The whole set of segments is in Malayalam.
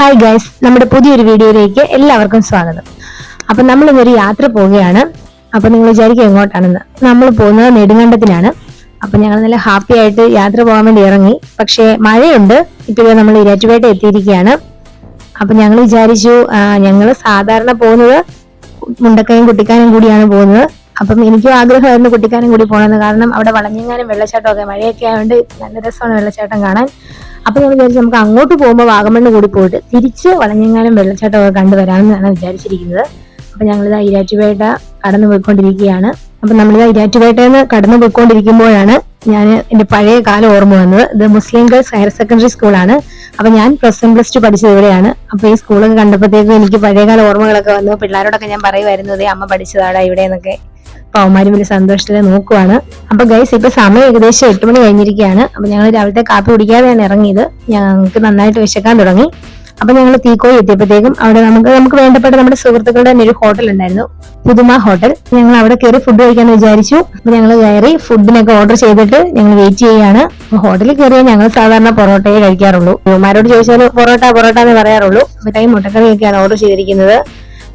ഹായ് ഗൈസ് നമ്മുടെ പുതിയൊരു വീഡിയോയിലേക്ക് എല്ലാവർക്കും സ്വാഗതം. അപ്പൊ നമ്മൾ ഇന്നൊരു യാത്ര പോവുകയാണ്. അപ്പൊ നിങ്ങൾ വിചാരിക്കുക എങ്ങോട്ടാണെന്ന്. നമ്മൾ പോകുന്നത് നെടുങ്കണ്ടത്തിനാണ്. അപ്പൊ ഞങ്ങൾ നല്ല ഹാപ്പി ആയിട്ട് യാത്ര പോകാൻ വേണ്ടി ഇറങ്ങി. പക്ഷേ മഴയുണ്ട്. ഇപ്പോഴേ നമ്മൾ ഇരാറ്റുപേട്ട എത്തിയിരിക്കുകയാണ്. അപ്പൊ ഞങ്ങൾ വിചാരിച്ചു ഞങ്ങൾ സാധാരണ പോകുന്നത് മുണ്ടക്കയും കുട്ടിക്കാനും കൂടിയാണ് പോകുന്നത്. അപ്പം എനിക്കും ആഗ്രഹമായിരുന്നു കുട്ടിക്കാനും കൂടി പോകണമെന്ന്. കാരണം അവിടെ വളഞ്ഞെങ്ങാനും വെള്ളച്ചാട്ടമൊക്കെ മഴയൊക്കെ ആയതുകൊണ്ട് നല്ല രസമാണ് വെള്ളച്ചാട്ടം കാണാൻ. അപ്പൊ ഞാൻ വിചാരിച്ചു നമുക്ക് അങ്ങോട്ട് പോകുമ്പോൾ വാഗമണ്ണ് കൂടി പോയിട്ട് തിരിച്ച് വളഞ്ഞെങ്ങാനും വെള്ളച്ചാട്ടമൊക്കെ കണ്ടുവരാമെന്നാണ് വിചാരിച്ചിരിക്കുന്നത്. അപ്പൊ ഞങ്ങളിത് ഇരാറ്റുപേട്ട കടന്നു പോയിക്കൊണ്ടിരിക്കുകയാണ്. അപ്പൊ നമ്മളിത് ഇരാറ്റുപേട്ടയിൽ നിന്ന് കടന്നു പോയിക്കൊണ്ടിരിക്കുമ്പോഴാണ് ഞാൻ എന്റെ പഴയ കാലം ഓർമ്മ വന്നത്. ഇത് മുസ്ലിം ഗേൾസ് ഹയർ സെക്കൻഡറി സ്കൂളാണ്. അപ്പൊ ഞാൻ പ്ലസ് വൺ പ്ലസ് ടു പഠിച്ചത് ഇവിടെയാണ്. അപ്പൊ ഈ സ്കൂളൊക്കെ കണ്ടപ്പോഴത്തേക്കും എനിക്ക് പഴയകാല ഓർമ്മകളൊക്കെ വന്നു. പിള്ളേരോടൊക്കെ ഞാൻ പറയുമായിരുന്നു ഇതേ അമ്മ പഠിച്ചതാടാ ഇവിടെ എന്നൊക്കെ. അപ്പൊ അവന്മാരും വലിയ സന്തോഷത്തിൽ നോക്കുവാണ്. അപ്പൊ ഗൈസ് ഇപ്പൊ സമയം ഏകദേശം എട്ട് മണി കഴിഞ്ഞിരിക്കുകയാണ്. അപ്പൊ ഞങ്ങൾ രാവിലത്തെ കാപ്പി കുടിക്കാതെയാണ് ഇറങ്ങിയത്. ഞങ്ങൾക്ക് നന്നായിട്ട് വിശക്കാൻ തുടങ്ങി. അപ്പൊ ഞങ്ങൾ തീക്കോയി എത്തിയപ്പോഴത്തേക്കും അവിടെ നമുക്ക് നമുക്ക് വേണ്ടപ്പെട്ട നമ്മുടെ സുഹൃത്തുക്കളുടെ തന്നെ ഒരു ഹോട്ടൽ ഉണ്ടായിരുന്നു. പുതുമ ഹോട്ടൽ ഞങ്ങൾ അവിടെ കയറി ഫുഡ് കഴിക്കാന്ന് വിചാരിച്ചു. അപ്പൊ ഞങ്ങൾ കയറി ഫുഡിനൊക്കെ ഓർഡർ ചെയ്തിട്ട് ഞങ്ങൾ വെയിറ്റ് ചെയ്യാണ് ഹോട്ടലിൽ കയറിയാൽ ഞങ്ങൾ സാധാരണ പൊറോട്ടയെ കഴിക്കാറുള്ളൂ. ഇവന്മാരോട് ചോദിച്ചാൽ പൊറോട്ട പൊറോട്ട എന്ന് പറയാറുള്ളൂ. അപ്പൊ മുട്ടക്കറിയൊക്കെയാണ് ഓർഡർ ചെയ്തിരിക്കുന്നത്.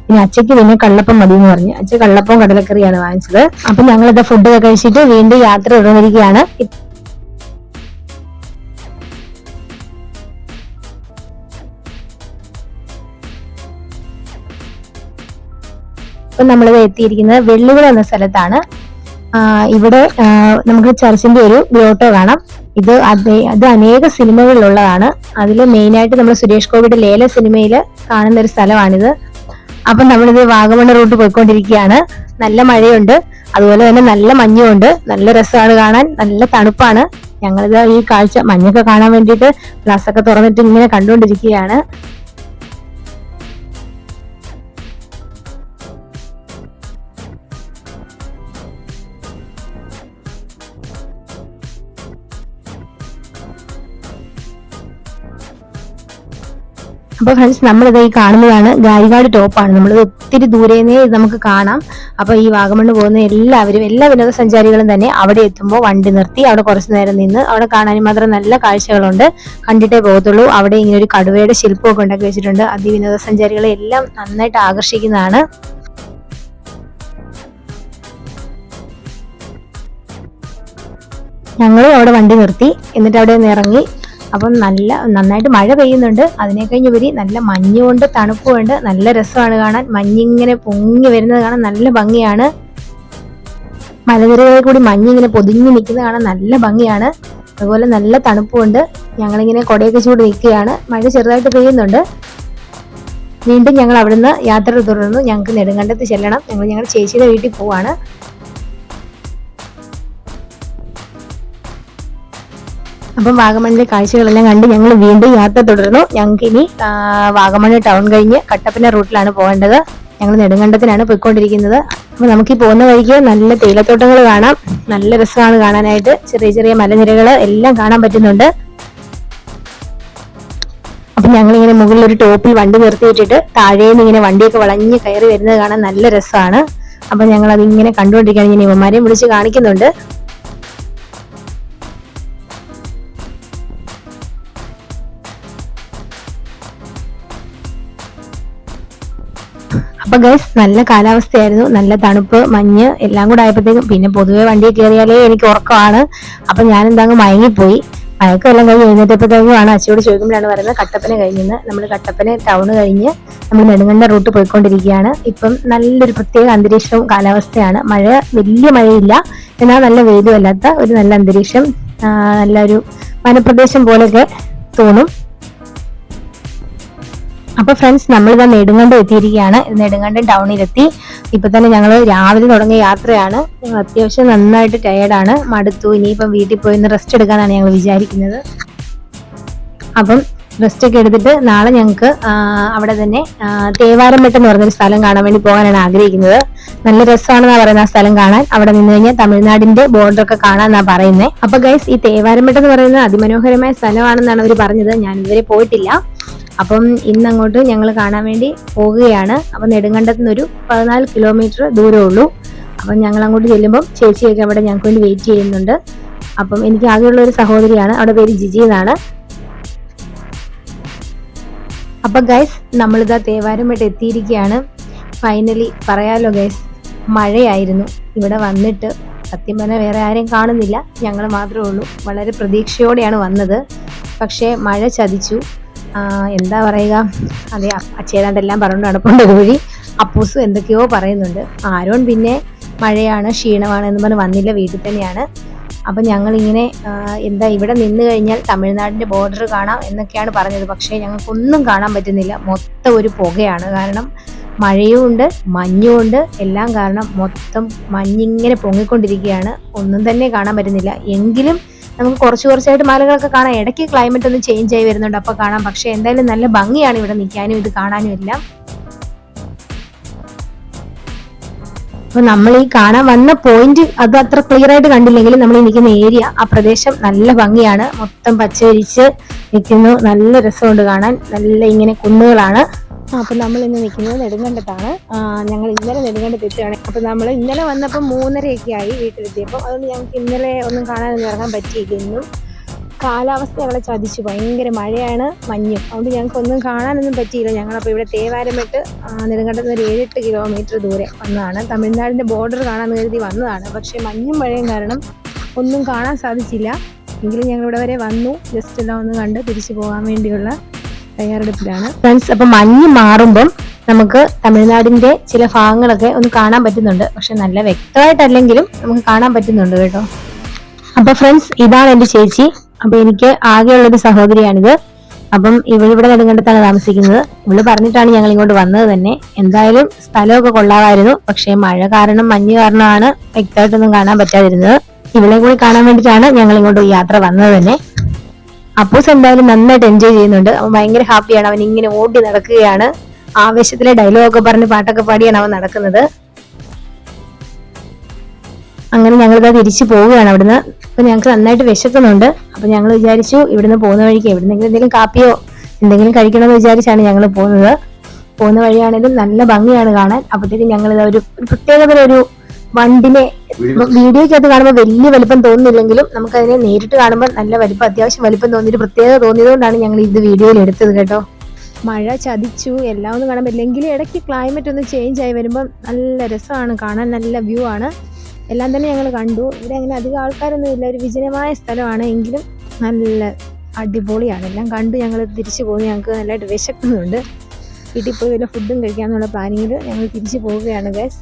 പിന്നെ അച്ഛക്ക് പിന്നെ കള്ളപ്പം മതി എന്ന് പറഞ്ഞു. അച്ഛ കള്ളപ്പവും കടലക്കറിയാണ് വാങ്ങിച്ചത്. അപ്പൊ ഞങ്ങളിത് ഫുഡ് ഒക്കെ കഴിച്ചിട്ട് വീണ്ടും യാത്ര തുടങ്ങിയിരിക്കുകയാണ് ഇപ്പൊ നമ്മളിത് എത്തിയിരിക്കുന്നത് വെള്ളുകുളം എന്ന സ്ഥലത്താണ്. ഇവിടെ നമുക്ക് ചർച്ചിന്റെ ഒരു ഗ്രോട്ടോ കാണാം. ഇത് അത് അനേക സിനിമകളിലുള്ളതാണ്. അതിൽ മെയിനായിട്ട് നമ്മൾ സുരേഷ് ഗോപിയുടെ ലേല സിനിമയിൽ കാണുന്ന ഒരു സ്ഥലമാണിത്. അപ്പൊ നമ്മളിത് വാഗമൺ റൂട്ട് പോയിക്കൊണ്ടിരിക്കുകയാണ്. നല്ല മഴയുണ്ട്. അതുപോലെ തന്നെ നല്ല മഞ്ഞുണ്ട് നല്ല രസമാണ് കാണാൻ. നല്ല തണുപ്പാണ്. ഞങ്ങളിത് ഈ കാഴ്ച മഞ്ഞൊക്കെ കാണാൻ വേണ്ടിയിട്ട് ഗ്ലാസ് ഒക്കെ തുറന്നിട്ട് ഇങ്ങനെ കണ്ടുകൊണ്ടിരിക്കുകയാണ്. അപ്പൊ ഫ്രണ്ട്സ് നമ്മളിത് ഈ കാണുന്നതാണ് ഗാരികാട് ടോപ്പാണ് നമ്മൾ ഒത്തിരി ദൂരേന്നേ നമുക്ക് കാണാം. അപ്പൊ ഈ വാഗമണ്ണ് പോകുന്ന എല്ലാവരും എല്ലാ വിനോദസഞ്ചാരികളും തന്നെ അവിടെ എത്തുമ്പോൾ വണ്ടി നിർത്തി അവിടെ കുറച്ചു നേരം നിന്ന് അവിടെ കാണാനും മാത്രം നല്ല കാഴ്ചകളുണ്ട്. കണ്ടിട്ടേ പോകത്തുള്ളൂ. അവിടെ ഇങ്ങനെ ഒരു കടുവയുടെ ശില്പമൊക്കെ ഉണ്ടാക്കി വെച്ചിട്ടുണ്ട്. അത് വിനോദസഞ്ചാരികളെ എല്ലാം നന്നായിട്ട് ആകർഷിക്കുന്നതാണ്. ഞങ്ങളും അവിടെ വണ്ടി നിർത്തി. എന്നിട്ട് അവിടെ നിന്ന് ഇറങ്ങി. അപ്പം നല്ല നന്നായിട്ട് മഴ പെയ്യുന്നുണ്ട്. അതിനെ കഴിഞ്ഞുപരി നല്ല മഞ്ഞുകൊണ്ട് തണുപ്പുമുണ്ട് നല്ല രസമാണ് കാണാൻ. മഞ്ഞിങ്ങനെ പൊങ്ങി വരുന്നത് കാണാൻ നല്ല ഭംഗിയാണ്. മലനിരകളിൽ കൂടി മഞ്ഞിങ്ങനെ പൊതിഞ്ഞു നിൽക്കുന്നത് കാണാൻ നല്ല ഭംഗിയാണ്. അതുപോലെ നല്ല തണുപ്പുമുണ്ട് ഞങ്ങളിങ്ങനെ കൊടയൊക്കെ ചൂട് നിൽക്കുകയാണ്. മഴ ചെറുതായിട്ട് പെയ്യുന്നുണ്ട്. വീണ്ടും ഞങ്ങൾ അവിടുന്ന് യാത്ര തുടർന്നു ഞങ്ങൾക്ക് നെടുങ്കണ്ടത്ത് ചെല്ലണം. ഞങ്ങൾ ഞങ്ങളുടെ ചേച്ചിയുടെ വീട്ടിൽ പോവാണ്. അപ്പം വാഗമണിലെ കാഴ്ചകളെല്ലാം കണ്ട് ഞങ്ങൾ വീണ്ടും യാത്ര തുടരുന്നു ഞങ്ങൾക്ക് ഇനി വാഗമണ് ടൗൺ കഴിഞ്ഞ് കട്ടപ്പന റൂട്ടിലാണ് പോകേണ്ടത്. ഞങ്ങൾ നെടുങ്കണ്ടത്തിനാണ് പോയിക്കൊണ്ടിരിക്കുന്നത്. അപ്പൊ നമുക്ക് ഈ പോകുന്ന വഴിക്ക് നല്ല തേയിലത്തോട്ടങ്ങൾ കാണാം. നല്ല രസമാണ് കാണാനായിട്ട്. ചെറിയ ചെറിയ മലനിരകൾ എല്ലാം കാണാൻ പറ്റുന്നുണ്ട്. അപ്പൊ ഞങ്ങൾ ഇങ്ങനെ മുകളിൽ ഒരു ടോപ്പിൽ വണ്ടി നിർത്തിയിട്ടിട്ട് താഴേന്ന് ഇങ്ങനെ വണ്ടിയൊക്കെ വളഞ്ഞ് കയറി വരുന്നത് കാണാൻ നല്ല രസമാണ്. അപ്പൊ ഞങ്ങൾ അതിങ്ങനെ കണ്ടുകൊണ്ടിരിക്കുകയാണ്. ഇങ്ങനെ ഇവന്മാരെയും വിളിച്ച് കാണിക്കുന്നുണ്ട്. അപ്പൊ ഗൈസ് നല്ല കാലാവസ്ഥയായിരുന്നു. നല്ല തണുപ്പ് മഞ്ഞ് എല്ലാം കൂടെ ആയപ്പോഴത്തേക്കും പിന്നെ പൊതുവെ വണ്ടിയിൽ കയറിയാലേ എനിക്ക് ഉറക്കമാണ്. അപ്പൊ ഞാൻ എന്താങ്ങ് മയങ്ങിപ്പോയി. മയക്കെല്ലാം കഴിഞ്ഞ് എഴുന്നേറ്റപ്പോഴത്തേക്കുമാണ് അച്ഛയോട് ചോദിക്കുമ്പോഴാണ് പറയുന്നത് കട്ടപ്പന കഴിഞ്ഞെന്ന്. നമ്മൾ കട്ടപ്പന ടൗൺ കഴിഞ്ഞ് നമ്മൾ നെടുങ്കണ്ട റൂട്ട് പോയിക്കൊണ്ടിരിക്കുകയാണ്. ഇപ്പം നല്ലൊരു പ്രത്യേക അന്തരീക്ഷവും കാലാവസ്ഥയാണ്. മഴ വലിയ മഴയില്ല. എന്നാൽ നല്ല വെയിലും അല്ലാത്ത ഒരു നല്ല അന്തരീക്ഷം നല്ലൊരു വനപ്രദേശം പോലെയൊക്കെ തോന്നും. അപ്പൊ ഫ്രണ്ട്സ് നമ്മൾ ഇതാ നെടുങ്കണ്ടം എത്തിയിരിക്കുകയാണ്. നെടുങ്കണ്ടം ടൗണിലെത്തി ഇപ്പൊ തന്നെ ഞങ്ങൾ രാവിലെ തുടങ്ങിയ യാത്രയാണ്. അത്യാവശ്യം നന്നായിട്ട് ടയേർഡാണ് മടുത്തു. ഇനിയിപ്പം വീട്ടിൽ പോയി ഒന്ന് റെസ്റ്റ് എടുക്കാനാണ് ഞങ്ങൾ വിചാരിക്കുന്നത്. അപ്പം റെസ്റ്റ് ഒക്കെ എടുത്തിട്ട് നാളെ ഞങ്ങൾക്ക് അവിടെ തന്നെ തേവാരം തേവാരംമെട്ട് എന്ന് പറഞ്ഞൊരു സ്ഥലം കാണാൻ വേണ്ടി പോകാനാണ് ആഗ്രഹിക്കുന്നത്. നല്ല രസമാണെന്നാണ് പറയുന്നത് ആ സ്ഥലം കാണാൻ. അവിടെ നിന്ന് കഴിഞ്ഞാൽ തമിഴ്നാടിന്റെ ബോർഡർ ഒക്കെ കാണാന്നാ പറയുന്നത്. അപ്പൊ ഗൈസ് ഈ തേവാരംമെട്ട് എന്ന് പറയുന്നത് അതിമനോഹരമായ സ്ഥലമാണെന്നാണ് അവർ പറഞ്ഞത്. ഞാൻ ഇതുവരെ പോയിട്ടില്ല. അപ്പം ഇന്ന് അങ്ങോട്ട് ഞങ്ങൾ കാണാൻ വേണ്ടി പോവുകയാണ്. അപ്പം നിന്ന് ഒരു പതിനാല് കിലോമീറ്റർ ദൂരം ഉള്ളൂ. അപ്പം ഞങ്ങൾ അങ്ങോട്ട് ചെല്ലുമ്പം ചേച്ചിയൊക്കെ അവിടെ ഞങ്ങൾക്ക് വേണ്ടി വെയിറ്റ് ചെയ്യുന്നുണ്ട്. അപ്പം എനിക്ക് ആകെയുള്ള ഒരു സഹോദരിയാണ്. അവിടെ പേര് ജിജി എന്നാണ്. അപ്പൊ ഗൈസ് നമ്മളിതാ തേവാരമായിട്ട് എത്തിയിരിക്കുകയാണ്. ഫൈനലി പറയാലോ ഗൈസ് മഴയായിരുന്നു. ഇവിടെ വന്നിട്ട് സത്യം പറഞ്ഞാൽ വേറെ ആരെയും കാണുന്നില്ല. ഞങ്ങൾ മാത്രമേ ഉള്ളൂ. വളരെ പ്രതീക്ഷയോടെയാണ് വന്നത്. പക്ഷേ മഴ ചതിച്ചു. എന്താ പറയുക? അതെ അച്ഛേതാണ്ടെല്ലാം പറഞ്ഞു നടപ്പുണ്ട് കോഴി അപ്പൂസും എന്തൊക്കെയോ പറയുന്നുണ്ട്. ആരോൺ പിന്നെ മഴയാണ് ക്ഷീണമാണ് എന്ന് പറഞ്ഞ് വന്നില്ല വീട്ടിൽ തന്നെയാണ്. അപ്പം ഞങ്ങളിങ്ങനെ എന്താ ഇവിടെ നിന്ന് കഴിഞ്ഞാൽ തമിഴ്നാടിന്റെ ബോർഡർ കാണാം എന്നൊക്കെയാണ് പറഞ്ഞത്. പക്ഷേ ഞങ്ങൾക്കൊന്നും കാണാൻ പറ്റുന്നില്ല. മൊത്തം ഒരു പുകയാണ്. കാരണം മഴയും ഉണ്ട് മഞ്ഞും ഉണ്ട്. എല്ലാം കാരണം മൊത്തം മഞ്ഞിങ്ങനെ പൊങ്ങിക്കൊണ്ടിരിക്കുകയാണ്. ഒന്നും തന്നെ കാണാൻ പറ്റുന്നില്ല. എങ്കിലും നമുക്ക് കുറച്ച് കുറച്ചായിട്ട് മലകളൊക്കെ കാണാം. ഇടയ്ക്ക് ക്ലൈമറ്റ് ഒന്ന് ചേഞ്ച് ആയി വരുന്നുണ്ട്. അപ്പോൾ കാണാം. പക്ഷേ എന്തായാലും നല്ല ഭംഗിയാണ് ഇവിടെ നിൽക്കാനും ഇത് കാണാനും എല്ലാം. അപ്പൊ നമ്മൾ ഈ കാണാൻ വന്ന പോയിന്റ് അത് അത്ര ക്ലിയർ ആയിട്ട് കണ്ടില്ലെങ്കിലും നമ്മൾ നിൽക്കുന്ന ഏരിയ ആ പ്രദേശം നല്ല ഭംഗിയാണ്. മൊത്തം പച്ചരിച്ച് നിൽക്കുന്നു. നല്ല രസമുണ്ട് കാണാൻ. നല്ല ഇങ്ങനെ കുന്നുകളാണ്. അപ്പൊ നമ്മൾ ഇന്ന് നിൽക്കുന്നത് നെടുങ്കണ്ടത്താണ് ഞങ്ങൾ ഇന്നലെ നെടുങ്കണ്ടത്ത് എത്തുകയാണ് അപ്പൊ നമ്മൾ ഇന്നലെ വന്നപ്പോൾ മൂന്നരയൊക്കെ ആയി വീട്ടിലെത്തിയപ്പോൾ അതുകൊണ്ട് ഞങ്ങൾക്ക് ഇന്നലെ ഒന്നും കാണാനൊന്നും ഇറങ്ങാൻ പറ്റിയില്ല കാലാവസ്ഥ ഞങ്ങളെ ചതിച്ചു. ഭയങ്കര മഴയാണ് മഞ്ഞും. അതുകൊണ്ട് ഞങ്ങൾക്ക് ഒന്നും കാണാനൊന്നും പറ്റിയില്ല. ഞങ്ങളപ്പോൾ ഇവിടെ തേവാരമിട്ട് നെടുങ്കണ്ടത്ത് ഒരു ഏഴെട്ട് കിലോമീറ്റർ ദൂരെ വന്നതാണ്. തമിഴ്നാടിന്റെ ബോർഡർ കാണാൻ കരുതി വന്നതാണ്. പക്ഷേ മഞ്ഞും മഴയും കാരണം ഒന്നും കാണാൻ സാധിച്ചില്ല. എങ്കിലും ഞങ്ങൾ ഇവിടെ വരെ വന്നു. ജസ്റ്റ് എല്ലാം ഒന്ന് കണ്ട് തിരിച്ചു പോകാൻ വേണ്ടിയുള്ള തയ്യാറെടുപ്പിലാണ്. ഫ്രണ്ട്സ് അപ്പം മഞ്ഞ് മാറുമ്പം നമുക്ക് തമിഴ്നാടിന്റെ ചില ഭാഗങ്ങളൊക്കെ ഒന്ന് കാണാൻ പറ്റുന്നുണ്ട്. പക്ഷെ നല്ല വ്യക്തമായിട്ടല്ലെങ്കിലും നമുക്ക് കാണാൻ പറ്റുന്നുണ്ട് കേട്ടോ. അപ്പൊ ഫ്രണ്ട്സ് ഇതാണ് എന്റെ ചേച്ചി. അപ്പൊ എനിക്ക് ആകെയുള്ളൊരു സഹോദരിയാണിത്. അപ്പം ഇവളിവിടെ നെടുങ്കണ്ടത്താണ് താമസിക്കുന്നത്. ഇവൾ പറഞ്ഞിട്ടാണ് ഞങ്ങൾ ഇങ്ങോട്ട് വന്നത് തന്നെ. എന്തായാലും സ്ഥലമൊക്കെ കൊള്ളാമായിരുന്നു. പക്ഷേ മഴ കാരണം മഞ്ഞ് കാരണമാണ് വ്യക്തമായിട്ടൊന്നും കാണാൻ പറ്റാതിരുന്നത്. ഇവളെ കൂടി കാണാൻ വേണ്ടിയിട്ടാണ് ഞങ്ങൾ ഇങ്ങോട്ട് യാത്ര വന്നത് തന്നെ. അപ്പൂസ് എന്തായാലും നന്നായിട്ട് എൻജോയ് ചെയ്യുന്നുണ്ട്. അവൻ ഭയങ്കര ഹാപ്പിയാണ് അവൻ ഇങ്ങനെ ഓടി നടക്കുകയാണ്. ആവേശത്തിലെ ഡയലോഗൊക്കെ പറഞ്ഞ് പാട്ടൊക്കെ പാടിയാണ് അവൻ നടക്കുന്നത്. അങ്ങനെ ഞങ്ങൾ ഇതാ തിരിച്ചു പോവുകയാണ് അവിടുന്ന്. അപ്പൊ ഞങ്ങൾക്ക് നന്നായിട്ട് വിശക്കുന്നുണ്ട്. അപ്പൊ ഞങ്ങൾ വിചാരിച്ചു ഇവിടുന്ന് പോകുന്ന വഴിക്ക് എവിടുന്നെങ്കിലും എന്തെങ്കിലും കാപ്പിയോ എന്തെങ്കിലും കഴിക്കണമെന്ന് വിചാരിച്ചാണ് ഞങ്ങൾ പോകുന്നത്. പോകുന്ന വഴിയാണെങ്കിലും നല്ല ഭംഗിയാണ് കാണാൻ. അപ്പോഴത്തേക്കും ഞങ്ങൾ ഇതാ ഒരു പ്രത്യേകതര ഒരു വണ്ടിനെ വീഡിയോക്കകത്ത് കാണുമ്പോൾ വലിയ വലിപ്പം തോന്നുന്നില്ലെങ്കിലും നമുക്കതിനെ നേരിട്ട് കാണുമ്പോൾ നല്ല വലിപ്പം അത്യാവശ്യം വലിപ്പം തോന്നിയിട്ട് പ്രത്യേകത തോന്നിയതുകൊണ്ടാണ് ഞങ്ങൾ ഇത് വീഡിയോയിൽ എടുത്തത് കേട്ടോ. മഴ ചതിച്ചു എല്ലാം ഒന്നും കാണാൻ പറ്റില്ല എങ്കിലും ഇടയ്ക്ക് ക്ലൈമറ്റ് ഒന്ന് ചേഞ്ച് ആയി വരുമ്പോൾ നല്ല രസമാണ് കാണാൻ നല്ല വ്യൂ ആണ്. എല്ലാം തന്നെ ഞങ്ങൾ കണ്ടു. ഇവിടെ അങ്ങനെ അധികം ആൾക്കാരൊന്നും ഇല്ല. ഒരു വിജനമായ സ്ഥലമാണ് എങ്കിലും നല്ല അടിപൊളിയാണ്. എല്ലാം കണ്ടു ഞങ്ങൾ തിരിച്ചു പോകുന്നു ഞങ്ങൾക്ക് നല്ലതായിട്ട് വിശക്കുന്നുണ്ട്. വീട്ടിൽ പോയി വല്ല ഫുഡും കഴിക്കാമെന്നുള്ള പ്ലാനിങ്ങിൽ ഞങ്ങൾ തിരിച്ചു പോവുകയാണ് ഗൈസ്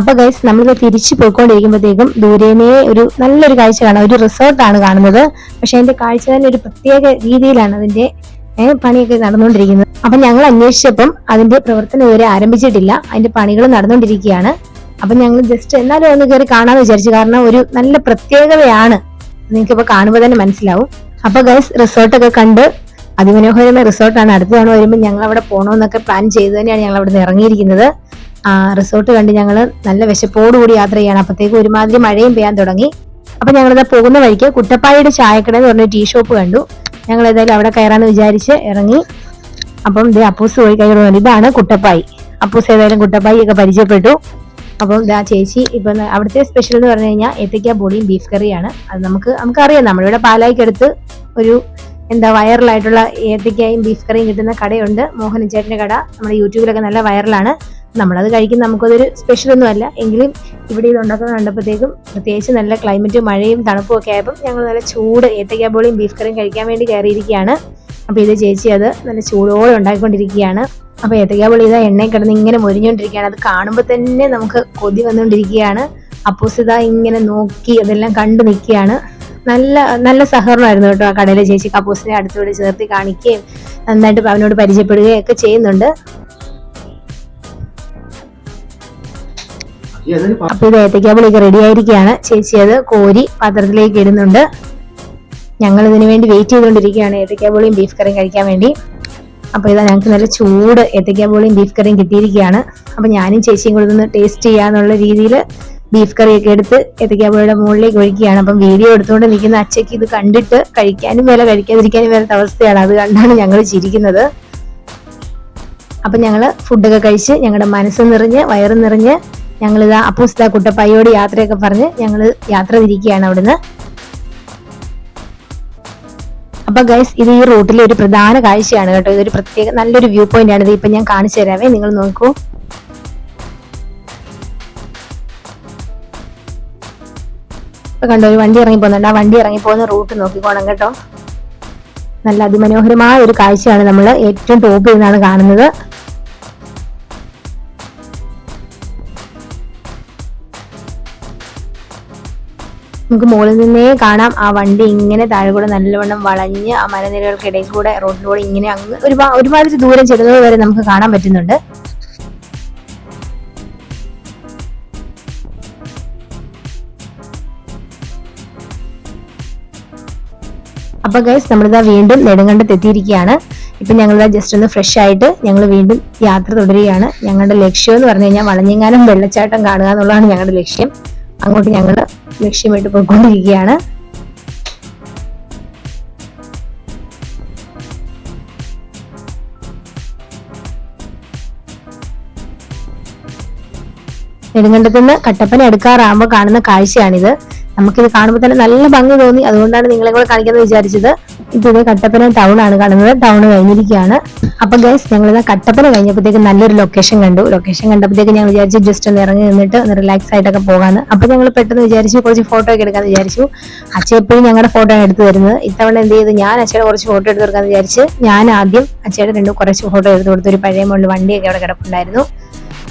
അപ്പൊ ഗൈസ് നമ്മളിത് തിരിച്ചു പോയിക്കൊണ്ടിരിക്കുമ്പോഴത്തേക്കും ദൂരേനേ ഒരു നല്ലൊരു കാഴ്ച കാണാം. ഒരു റിസോർട്ട് ആണ് കാണുന്നത്. പക്ഷെ അതിന്റെ കാഴ്ച തന്നെ ഒരു പ്രത്യേക രീതിയിലാണ് അതിന്റെ പണിയൊക്കെ നടന്നുകൊണ്ടിരിക്കുന്നത്. അപ്പൊ ഞങ്ങൾ അന്വേഷിച്ചപ്പം അതിന്റെ പ്രവർത്തനം ഇതുവരെ ആരംഭിച്ചിട്ടില്ല. അതിന്റെ പണികൾ നടന്നുകൊണ്ടിരിക്കുകയാണ്. അപ്പൊ ഞങ്ങൾ ജസ്റ്റ് എന്നാലും ഒന്ന് കയറി കാണാന്ന് വിചാരിച്ചു. കാരണം ഒരു നല്ല പ്രത്യേകതയാണ്. നിങ്ങൾക്ക് ഇപ്പൊ കാണുമ്പോൾ തന്നെ മനസ്സിലാവും. അപ്പൊ ഗൈസ് റിസോർട്ടൊക്കെ കണ്ട് അതിമനോഹരമായ റിസോർട്ടാണ് അടുത്ത തവണ വരുമ്പോൾ ഞങ്ങൾ അവിടെ പോകണമെന്നൊക്കെ പ്ലാൻ ചെയ്ത് തന്നെയാണ് ഞങ്ങൾ അവിടെ നിന്ന് ഇറങ്ങിയിരിക്കുന്നത്. റിസോർട്ട് കണ്ട് ഞങ്ങൾ നല്ല വിശപ്പോടുകൂടി യാത്ര ചെയ്യണം. അപ്പോഴത്തേക്ക് ഒരുമാതിരി മഴയും പെയ്യാൻ തുടങ്ങി. അപ്പൊ ഞങ്ങളിത് പോകുന്ന വഴിക്ക് കുട്ടപ്പായയുടെ ചായക്കട എന്ന് പറഞ്ഞ ടീ ഷോപ്പ് കണ്ടു. ഞങ്ങൾ ഏതായാലും അവിടെ കയറാന്ന് വിചാരിച്ച് ഇറങ്ങി. അപ്പം ഇത് അപ്പൂസ് പോയി കയറുന്നുണ്ട് ഇതാണ് കുട്ടപ്പായി. അപ്പൂസ് ഏതായാലും കുട്ടപ്പായി ഒക്കെ പരിചയപ്പെട്ടു. അപ്പം ഇതാ ചേച്ചി ഇപ്പം അവിടുത്തെ സ്പെഷ്യൽ എന്ന് പറഞ്ഞു കഴിഞ്ഞാൽ ഏത്തയ്ക്ക ബോളിയും ബീഫ് കറിയാണ് അത് നമുക്ക് നമുക്കറിയാം. നമ്മളിവിടെ പാലായിക്കടുത്ത് ഒരു എന്താ വൈറലായിട്ടുള്ള ഏത്തയ്ക്കായും ബീഫ് കറിയും കിട്ടുന്ന കടയുണ്ട്. മോഹൻ ചേട്ടന്റെ കട. നമ്മുടെ യൂട്യൂബിലൊക്കെ നല്ല വൈറലാണ് നമ്മളത് കഴിക്കുന്ന നമുക്കതൊരു സ്പെഷ്യൽ അല്ല. എങ്കിലും ഇവിടെ ഇത് ഉണ്ടാക്കുന്നത് കണ്ടപ്പോഴത്തേക്കും പ്രത്യേകിച്ച് നല്ല ക്ലൈമറ്റും മഴയും തണുപ്പും ഒക്കെ ആയപ്പോൾ ഞങ്ങൾ നല്ല ചൂട് ഏത്തയ്ക്ക ബോളിയും ബീഫ് കറിയും കഴിക്കാൻ വേണ്ടി കയറിയിരിക്കുകയാണ്. അപ്പോൾ ഇത് ചേച്ചി അത് നല്ല ചൂടോടെ ഉണ്ടാക്കിക്കൊണ്ടിരിക്കുകയാണ്. അപ്പോൾ ഏത്തയ്ക്ക ബോളി ഇതാ എണ്ണയിൽ കിടന്ന് ഇങ്ങനെ മൊരിഞ്ഞുകൊണ്ടിരിക്കുകയാണ്. അത് കാണുമ്പോൾ തന്നെ നമുക്ക് കൊതി വന്നുകൊണ്ടിരിക്കുകയാണ്. അപ്പോസിത ഇങ്ങനെ നോക്കി അതെല്ലാം കണ്ടു നിൽക്കുകയാണ്. നല്ല നല്ല സഹകരണമായിരുന്നു കേട്ടോ ആ കടയിലെ ചേച്ചി കപ്പൂസിനെ അടുത്തോട് ചേർത്തി കാണിക്കുകയും നന്നായിട്ട് അവനോട് പരിചയപ്പെടുകയും ഒക്കെ ചെയ്യുന്നുണ്ട്. അപ്പൊ ഇത് ഏത്തയ്ക്കാപ്പൊളിയൊക്കെ റെഡി ആയിരിക്കുകയാണ്. ചേച്ചി അത് കോരി പാത്രത്തിലേക്ക് ഇടുന്നുണ്ട്. ഞങ്ങൾ ഇതിനു വേണ്ടി വെയിറ്റ് ചെയ്തുകൊണ്ടിരിക്കുകയാണ്. ഏത്തയ്ക്കാപ്പൊളിയും ബീഫ് കറിയും കഴിക്കാൻ വേണ്ടി. അപ്പൊ ഇതാ ഞങ്ങൾക്ക് നല്ല ചൂട് ഏത്തയ്ക്കാപ്പൊളിയും ബീഫ് കറിയും കിട്ടിയിരിക്കുകയാണ്. അപ്പൊ ഞാനും ചേച്ചിയും കൂടെ ഒന്ന് ടേസ്റ്റ് ചെയ്യാന്നുള്ള രീതിയിൽ ബീഫ് കറിയൊക്കെ എടുത്ത് ഏത്തയ്ക്കാപ്പൊളിയുടെ മുകളിലേക്ക് ഒഴിക്കുകയാണ്. അപ്പം വീഡിയോ എടുത്തുകൊണ്ട് നിൽക്കുന്ന അച്ചയ്ക്ക് ഇത് കണ്ടിട്ട് കഴിക്കാനും വേല കഴിക്കാതിരിക്കാനും വേറെ അവസ്ഥയാണ്. അത് കണ്ടാണ് ഞങ്ങൾ ചിരിക്കുന്നത്. അപ്പം ഞങ്ങൾ ഫുഡൊക്കെ കഴിച്ച് ഞങ്ങളുടെ മനസ്സ് നിറഞ്ഞ് വയറ് നിറഞ്ഞ് ഞങ്ങളിതാ അപ്പൂസ്ത കുട്ടപ്പായോട് യാത്രയൊക്കെ പറഞ്ഞ് ഞങ്ങൾ യാത്ര തിരിക്കുകയാണ് അവിടുന്ന്. അപ്പൊ ഗൈസ് ഇത് ഈ റൂട്ടിലെ ഒരു പ്രധാന കാഴ്ചയാണ് കേട്ടോ. ഇതൊരു പ്രത്യേക നല്ലൊരു വ്യൂ പോയിന്റ് ആണ്. ഇത് ഇപ്പൊ ഞാൻ കാണിച്ചു തരാവേ നിങ്ങൾ നോക്കൂ. ഇപ്പൊ കണ്ടോ ഒരു വണ്ടി ഇറങ്ങി പോകുന്നുണ്ട്. ആ വണ്ടി ഇറങ്ങി പോകുന്ന റൂട്ട് നോക്കിക്കോണം കേട്ടോ. നല്ല അതിമനോഹരമായ ഒരു കാഴ്ചയാണ് നമ്മൾ ഏറ്റവും ടോപ്പിൽ നിന്നാണ് കാണുന്നത്. നമുക്ക് മുകളിൽ നിന്നേ കാണാം. ആ വണ്ടി ഇങ്ങനെ താഴെ കൂടെ നല്ലവണ്ണം വളഞ്ഞ് ആ മലനിരകൾക്കിടയിൽ കൂടെ റോഡിലൂടെ ഇങ്ങനെ അങ്ങ് ഒരുപാട് ഒരുപാട് ദൂരം ചെല്ലുന്നത് വരെ നമുക്ക് കാണാൻ പറ്റുന്നുണ്ട്. അപ്പൊ ഗൈസ് നമ്മളിതാ വീണ്ടും നെടുങ്കണ്ടത്ത് എത്തിയിരിക്കുകയാണ് ഇപ്പൊ ഞങ്ങളിതാ ജസ്റ്റ് ഒന്ന് ഫ്രഷ് ആയിട്ട് ഞങ്ങൾ വീണ്ടും യാത്ര തുടരുകയാണ്. ഞങ്ങളുടെ ലക്ഷ്യം എന്ന് പറഞ്ഞു കഴിഞ്ഞാൽ വളഞ്ഞെങ്ങാനും വെള്ളച്ചാട്ടം കാണുക എന്നുള്ളതാണ് ഞങ്ങളുടെ ലക്ഷ്യം. അങ്ങോട്ട് ഞങ്ങൾ ലക്ഷ്യമായിട്ട് പോയിക്കൊണ്ടിരിക്കുകയാണ്. നെടുങ്കണ്ടത്തുനിന്ന് കട്ടപ്പന എടുക്കാറാകുമ്പോൾ കാണുന്ന കാഴ്ചയാണിത്. നമുക്കിത് കാണുമ്പോൾ തന്നെ നല്ല ഭംഗി തോന്നി. അതുകൊണ്ടാണ് നിങ്ങളെ കൂടെ കാണിക്കുന്നത് വിചാരിച്ചത്. ഇത് കട്ടപ്പന ടൗൺ ആണ് കാണുന്നത്. ടൗൺ കഴിഞ്ഞിരിക്കുകയാണ്. അപ്പൊ ഗൈസ് ഞങ്ങൾ കട്ടപ്പന കഴിഞ്ഞപ്പോഴത്തേക്ക് നല്ലൊരു ലൊക്കേഷൻ കണ്ടു. ലൊക്കേഷൻ കണ്ടപ്പോഴത്തേക്ക് ഞങ്ങൾ വിചാരിച്ചു ജസ്റ്റ് ഒന്ന് ഇറങ്ങി നിന്നിട്ട് ഒന്ന് റിലാക്സ് ആയിട്ടൊക്കെ പോകാന്ന്. അപ്പൊ ഞങ്ങൾ പെട്ടെന്ന് വിചാരിച്ചു കുറച്ച് ഫോട്ടോ ഒക്കെ എടുക്കാന്ന് വിചാരിച്ചു. അച്ഛൻ എപ്പോഴും ഞങ്ങളുടെ ഫോട്ടോ എടുത്തു തരുന്നത്. ഇത്തവണ എന്ത് ചെയ്തു? ഞാൻ അച്ഛയുടെ കുറച്ച് ഫോട്ടോ എടുത്ത് കൊടുക്കാന്ന് വിചാരിച്ച് ഞാൻ ആദ്യം അച്ഛയുടെ രണ്ട് കുറച്ച് ഫോട്ടോ എടുത്ത് കൊടുത്തു ഒരു പഴയ മുകളിൽ വണ്ടിയൊക്കെ അവിടെ കിടപ്പുണ്ടായിരുന്നു.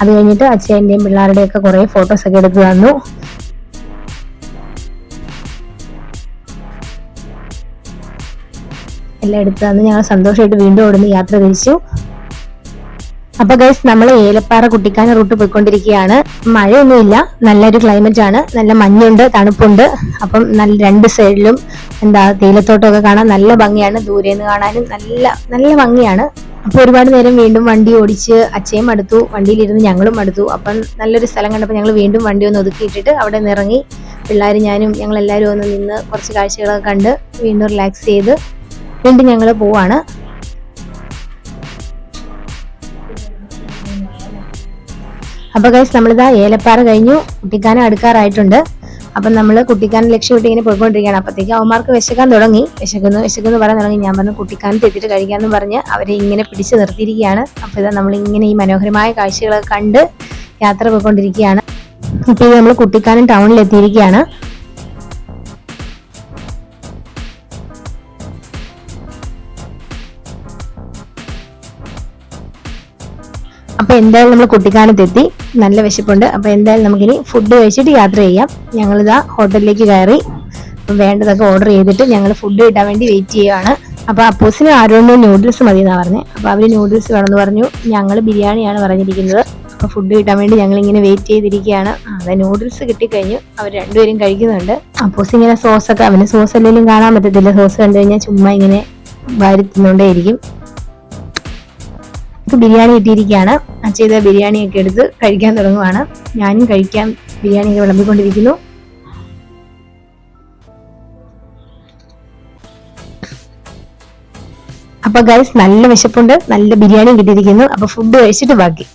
അത് കഴിഞ്ഞിട്ട് അച്ഛന്റെയും പിള്ളേരുടെയും ഒക്കെ കുറെ ഫോട്ടോസ് ഒക്കെ എടുത്തു തന്നു. എല്ലാം എടുത്തു തന്ന് ഞങ്ങൾ സന്തോഷമായിട്ട് വീണ്ടും അവിടുന്ന് യാത്ര തിരിച്ചു. അപ്പൊ ഗൈസ് നമ്മൾ ഏലപ്പാറ കുട്ടിക്കാന റൂട്ട് പോയിക്കൊണ്ടിരിക്കുകയാണ്. മഴയൊന്നുമില്ല. നല്ലൊരു ക്ലൈമറ്റ് ആണ്. നല്ല മഞ്ഞുണ്ട് തണുപ്പുണ്ട്. അപ്പം നല്ല രണ്ട് സൈഡിലും എന്താ തേയിലത്തോട്ടമൊക്കെ കാണാൻ നല്ല ഭംഗിയാണ്. ദൂരെ നിന്ന് കാണാനും നല്ല നല്ല ഭംഗിയാണ്. അപ്പോൾ ഒരുപാട് നേരം വീണ്ടും വണ്ടി ഓടിച്ച് അച്ഛയും അടുത്തു വണ്ടിയിലിരുന്ന് ഞങ്ങളും അടുത്തു. അപ്പം നല്ലൊരു സ്ഥലം കണ്ടപ്പോൾ ഞങ്ങൾ വീണ്ടും വണ്ടി ഒന്ന് ഒതുക്കിയിട്ടിട്ട് അവിടെ നിന്ന് ഇറങ്ങി പിള്ളേർ ഞാനും ഞങ്ങൾ എല്ലാവരും ഒന്ന് നിന്ന് കുറച്ച് കാഴ്ചകളൊക്കെ കണ്ട് വീണ്ടും റിലാക്സ് ചെയ്ത് വീണ്ടും ഞങ്ങൾ പോവാണ്. അപ്പൊ ഗൈസ് നമ്മളിതാ ഏലപ്പാറ കഴിഞ്ഞു. കുട്ടിക്കാനം അടുക്കാറായിട്ടുണ്ട്. അപ്പം നമ്മൾ കുട്ടിക്കാനം ലക്ഷ്യമിട്ട് ഇങ്ങനെ പോയിക്കൊണ്ടിരിക്കുകയാണ്. അപ്പോഴത്തേക്ക് അവന്മാർക്ക് വിശക്കാൻ തുടങ്ങി. വിശക്കുന്നു വിശക്കുന്നു പറയാൻ തുടങ്ങി. ഞാൻ പറഞ്ഞു കുട്ടിക്കാനത്ത് എത്തിയിട്ട് കഴിക്കാമെന്ന് പറഞ്ഞ് അവരെ ഇങ്ങനെ പിടിച്ചു നിർത്തിയിരിക്കുകയാണ്. അപ്പോൾ ഇതാ നമ്മൾ ഇങ്ങനെ ഈ മനോഹരമായ കാഴ്ചകളൊക്കെ കണ്ട് യാത്ര പോയിക്കൊണ്ടിരിക്കുകയാണ്. ഇപ്പോൾ നമ്മൾ കുട്ടിക്കാനം ടൗണിൽ എത്തിയിരിക്കുകയാണ്. എന്തായാലും നമ്മൾ കുട്ടിക്കാനത്ത് എത്തി നല്ല വിശപ്പുണ്ട്. അപ്പൊ എന്തായാലും നമുക്കിനി ഫുഡ് കഴിച്ചിട്ട് യാത്ര ചെയ്യാം. ഞങ്ങളിതാ ഹോട്ടലിലേക്ക് കയറി വേണ്ടതൊക്കെ ഓർഡർ ചെയ്തിട്ട് ഞങ്ങൾ ഫുഡ് കിട്ടാൻ വേണ്ടി വെയിറ്റ് ചെയ്യുകയാണ് അപ്പൊ അപ്പോസിന് ആരോണ്ട് നൂഡിൽസ് മതി എന്നാ പറഞ്ഞത് അപ്പൊ അവർ നൂഡിൽസ് വേണമെന്ന് പറഞ്ഞു. ഞങ്ങൾ ബിരിയാണിയാണ് പറഞ്ഞിരിക്കുന്നത്. അപ്പൊ ഫുഡ് കിട്ടാൻ വേണ്ടി ഞങ്ങൾ ഇങ്ങനെ വെയിറ്റ് ചെയ്തിരിക്കുകയാണ്. അതെ നൂഡിൽസ് കിട്ടിക്കഴിഞ്ഞു. അവർ രണ്ടുപേരും കഴിക്കുന്നുണ്ട്. അപ്പോസ് ഇങ്ങനെ സോസ് ഒക്കെ അവന് സോസ് അല്ലെങ്കിലും കാണാൻ പറ്റത്തില്ല. സോസ് കണ്ടു കഴിഞ്ഞാൽ ചുമ്മാ ഇങ്ങനെ വാരി തിന്നുകൊണ്ടേയിരിക്കും നമുക്ക് ബിരിയാണി കിട്ടിയിരിക്കുകയാണ്. ബിരിയാണി ഒക്കെ എടുത്ത് കഴിക്കാൻ തുടങ്ങുവാണ്. ഞാനും കഴിക്കാൻ ബിരിയാണി ഒക്കെ വിളമ്പിക്കൊണ്ടിരിക്കുന്നു. അപ്പൊ ഗൈസ് നല്ല വിശപ്പുണ്ട്. നല്ല ബിരിയാണി കിട്ടിയിരിക്കുന്നു. അപ്പൊ ഫുഡ് കഴിച്ചിട്ട് ബാക്കി.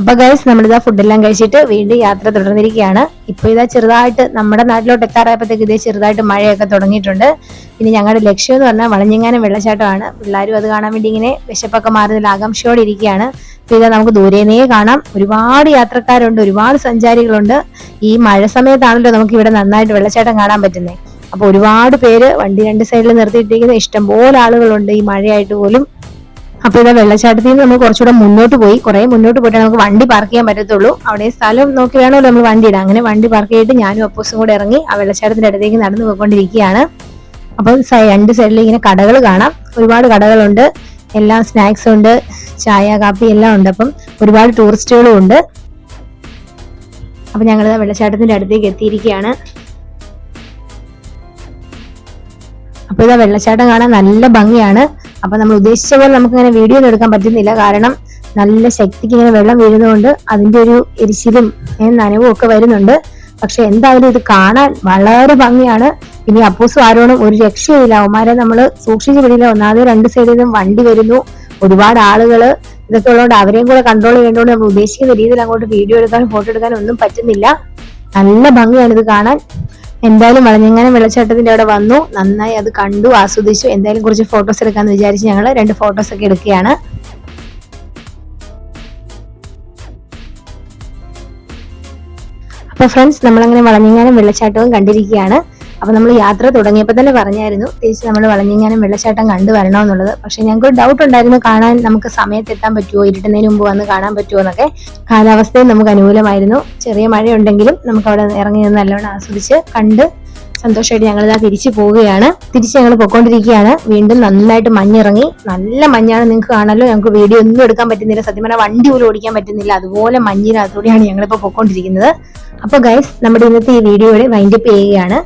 അപ്പൊ ഗൈസ് നമ്മളിതാ ഫുഡെല്ലാം കഴിച്ചിട്ട് വീണ്ടും യാത്ര തുടർന്നിരിക്കുകയാണ്. ഇപ്പൊ ഇതാ ചെറുതായിട്ട് നമ്മുടെ നാട്ടിലോട്ട് എത്താറായപ്പോഴത്തേക്ക് ഇതേ ചെറുതായിട്ട് മഴയൊക്കെ തുടങ്ങിയിട്ടുണ്ട്. ഇനി ഞങ്ങളുടെ ലക്ഷ്യം എന്ന് പറഞ്ഞാൽ വളഞ്ഞെങ്ങാനും വെള്ളച്ചാട്ടമാണ്. പിള്ളേരും അത് കാണാൻ വേണ്ടി ഇങ്ങനെ വിശപ്പൊക്കെ മാറുന്നതിൽ ആകാംക്ഷയോടെ ഇരിക്കുകയാണ്. ഇപ്പൊ ഇതാ നമുക്ക് ദൂരേനേ കാണാം. ഒരുപാട് യാത്രക്കാരുണ്ട് ഒരുപാട് സഞ്ചാരികളുണ്ട്. ഈ മഴ സമയത്താണല്ലോ നമുക്ക് ഇവിടെ നന്നായിട്ട് വെള്ളച്ചാട്ടം കാണാൻ പറ്റുന്നത് അപ്പൊ ഒരുപാട് പേര് വണ്ടി രണ്ട് സൈഡിൽ നിർത്തിയിട്ടിരിക്കുന്ന ഇഷ്ടംപോലെ ആളുകളുണ്ട്. ഈ മഴയായിട്ട് പോലും അപ്പൊ ഇതാ വെള്ളച്ചാട്ടത്തിൽ നിന്ന് നമ്മൾ കുറച്ചുകൂടെ മുന്നോട്ട് പോയി. കുറെ മുന്നോട്ട് പോയിട്ട് നമുക്ക് വണ്ടി പാർക്ക് ചെയ്യാൻ പറ്റത്തുള്ളൂ. അവിടെ സ്ഥലം നോക്കി വേണമല്ലോ നമ്മൾ വണ്ടി ഇടാം അങ്ങനെ വണ്ടി പാർക്ക് ചെയ്തിട്ട് ഞാനും അപ്പോസും കൂടെ ഇറങ്ങി ആ വെള്ളച്ചാട്ടത്തിന്റെ അടുത്തേക്ക് നടന്നു പോയിക്കൊണ്ടിരിക്കുകയാണ്. അപ്പോൾ രണ്ട് സൈഡിൽ ഇങ്ങനെ കടകൾ കാണാം. ഒരുപാട് കടകളുണ്ട്. എല്ലാം സ്നാക്സ് ഉണ്ട്. ചായ കാപ്പി എല്ലാം ഉണ്ട്. അപ്പം ഒരുപാട് ടൂറിസ്റ്റുകളും ഉണ്ട്. അപ്പൊ ഞങ്ങൾ വെള്ളച്ചാട്ടത്തിന്റെ അടുത്തേക്ക് എത്തിയിരിക്കുകയാണ്. അപ്പൊ ഇതാ വെള്ളച്ചാട്ടം കാണാൻ നല്ല ഭംഗിയാണ്. അപ്പൊ നമ്മൾ ഉദ്ദേശിച്ച പോലെ നമുക്ക് ഇങ്ങനെ വീഡിയോ ഒന്നും എടുക്കാൻ പറ്റുന്നില്ല. കാരണം നല്ല ശക്തിക്ക് ഇങ്ങനെ വെള്ളം വീഴുന്നതുകൊണ്ട് അതിന്റെ ഒരു എരിശിലും നനവും ഒക്കെ വരുന്നുണ്ട്. പക്ഷെ എന്തായാലും ഇത് കാണാൻ വളരെ ഭംഗിയാണ്. ഇനി അപ്പൂസും ആരോടും ഒരു രക്ഷയില്ല അവന്മാരെ നമ്മൾ സൂക്ഷിച്ചു പിടിയില്ല. ഒന്നാമത് രണ്ട് സൈഡിൽ നിന്നും വണ്ടി വരുന്നു. ഒരുപാട് ആളുകൾ ഇതൊക്കെ ഉള്ളതുകൊണ്ട് അവരെയും കൂടെ കൺട്രോൾ ചെയ്യേണ്ടതുകൊണ്ട് നമ്മൾ ഉദ്ദേശിക്കുന്ന രീതിയിൽ അങ്ങോട്ട് വീഡിയോ എടുക്കാനും ഫോട്ടോ എടുക്കാനും ഒന്നും പറ്റുന്നില്ല. നല്ല ഭംഗിയാണ് ഇത് കാണാൻ. എന്തായാലും വളഞ്ഞെങ്ങാനും വെള്ളച്ചാട്ടത്തിന്റെ അവിടെ വന്നു. നന്നായി അത് കണ്ടു ആസ്വദിച്ചു. എന്തായാലും കുറച്ച് ഫോട്ടോസ് എടുക്കാന്ന് വിചാരിച്ച് ഞങ്ങൾ രണ്ട് ഫോട്ടോസ് ഒക്കെ എടുക്കുകയാണ്. അപ്പൊ ഫ്രണ്ട്സ് നമ്മളങ്ങനെ വളഞ്ഞെങ്ങാനും വെള്ളച്ചാട്ടവും കണ്ടിരിക്കുകയാണ്. അപ്പൊ നമ്മൾ യാത്ര തുടങ്ങിയപ്പോൾ തന്നെ പറഞ്ഞായിരുന്നു തിരിച്ച് നമ്മൾ വളഞ്ഞിങ്ങാനും വെള്ളച്ചാട്ടം കണ്ടു വരണമെന്നുള്ളത്. പക്ഷെ ഞങ്ങൾക്ക് ഡൗട്ട് ഉണ്ടായിരുന്നു കാണാൻ നമുക്ക് സമയത്ത് എത്താൻ പറ്റുമോ ഇരുട്ടുന്നതിന് മുമ്പ് വന്ന് കാണാൻ പറ്റുമോ എന്നൊക്കെ. കാലാവസ്ഥയും നമുക്ക് അനുകൂലമായിരുന്നു. ചെറിയ മഴയുണ്ടെങ്കിലും നമുക്ക് അവിടെ ഇറങ്ങി നിന്ന് നല്ലോണം ആസ്വദിച്ച് കണ്ട് സന്തോഷമായിട്ട് ഇതാ തിരിച്ചു പോവുകയാണ്. തിരിച്ച് ഞങ്ങൾ പൊക്കോണ്ടിരിക്കുകയാണ് വീണ്ടും നന്നായിട്ട് മഞ്ഞിറങ്ങി. നല്ല മഞ്ഞാണ് നിങ്ങൾക്ക് കാണാലോ. ഞങ്ങൾക്ക് വീഡിയോ ഒന്നും എടുക്കാൻ പറ്റുന്നില്ല. സത്യം പറഞ്ഞാൽ വണ്ടി പോലും ഓടിക്കാൻ പറ്റുന്നില്ല. അതുപോലെ മഞ്ഞിനകത്തൂടെയാണ് ഞങ്ങളിപ്പോൾ പൊക്കോണ്ടിരിക്കുന്നത് അപ്പോൾ ഗൈസ് നമ്മുടെ ഇന്നത്തെ ഈ വീഡിയോയുടെ വൈൻഡപ്പ് ചെയ്യുകയാണ്.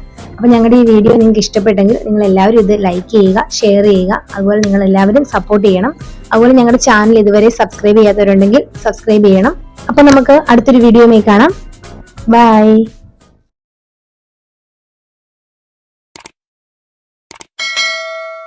അപ്പോൾ ഞങ്ങളുടെ ഈ വീഡിയോ നിങ്ങൾക്ക് ഇഷ്ടപ്പെട്ടെങ്കിൽ നിങ്ങൾ എല്ലാവരും ഇത് ലൈക്ക് ചെയ്യുക ഷെയർ ചെയ്യുക. അതുപോലെ നിങ്ങൾ എല്ലാവരും സപ്പോർട്ട് ചെയ്യണം. അതുപോലെ ഞങ്ങളുടെ ചാനൽ ഇതുവരെ സബ്സ്ക്രൈബ് ചെയ്യാത്തവരുണ്ടെങ്കിൽ സബ്സ്ക്രൈബ് ചെയ്യണം. അപ്പോൾ നമുക്ക് അടുത്തൊരു വീഡിയോയിൽ കാണാം. ബൈ